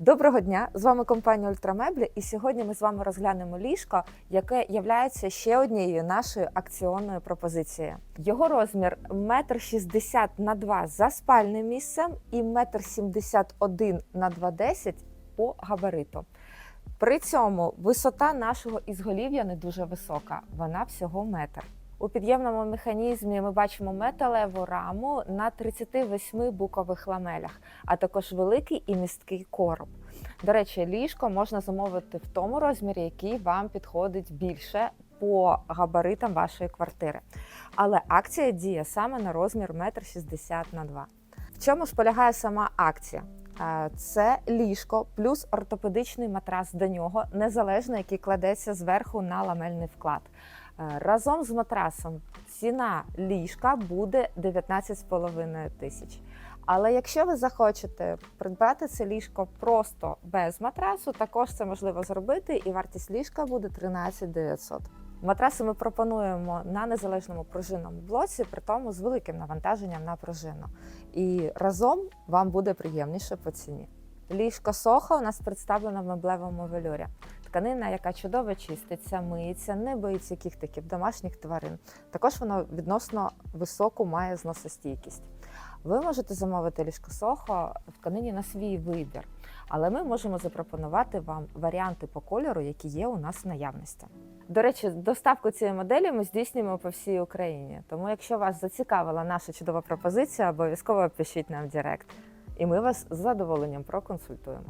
Доброго дня! З вами компанія Ультрамеблі, і сьогодні ми з вами розглянемо ліжко, яке є ще однією нашою акціонною пропозицією. Його розмір 1,60 м на 2 за спальним місцем і 1,71 м на 2,10 по габариту. При цьому висота нашого ізголів'я не дуже висока, вона всього метр. У під'ємному механізмі ми бачимо металеву раму на 38 букових ламелях, а також великий і місткий короб. До речі, ліжко можна замовити в тому розмірі, який вам підходить більше по габаритам вашої квартири. Але акція діє саме на розмір 1,60 м на 2 В чому ж полягає сама акція? Е, Це ліжко плюс ортопедичний матрас до нього, незалежно який кладеться зверху на ламельний вклад. Е, Разом з матрасом ціна ліжка буде 19,5 тисяч. Але якщо ви захочете придбати це ліжко просто без матрасу, також це можливо зробити, і вартість ліжка буде 13 900. Матраси ми пропонуємо на незалежному пружинному блоці, при тому з великим навантаженням на пружину. І разом вам буде приємніше по ціні. Ліжко Сохо у нас представлено в меблевому велюрі. Тканина, яка чудово чиститься, миється, не боїться кіхтиків домашніх тварин. Також воно відносно високу має зносостійкість. Ви можете замовити ліжко Сохо в тканині на свій вибір, але ми можемо запропонувати вам варіанти по кольору, які є у нас в наявності. До речі, доставку цієї моделі ми здійснюємо по всій Україні. Тому, якщо вас зацікавила наша чудова пропозиція, обов'язково пишіть нам в Директ, і ми вас з задоволенням проконсультуємо.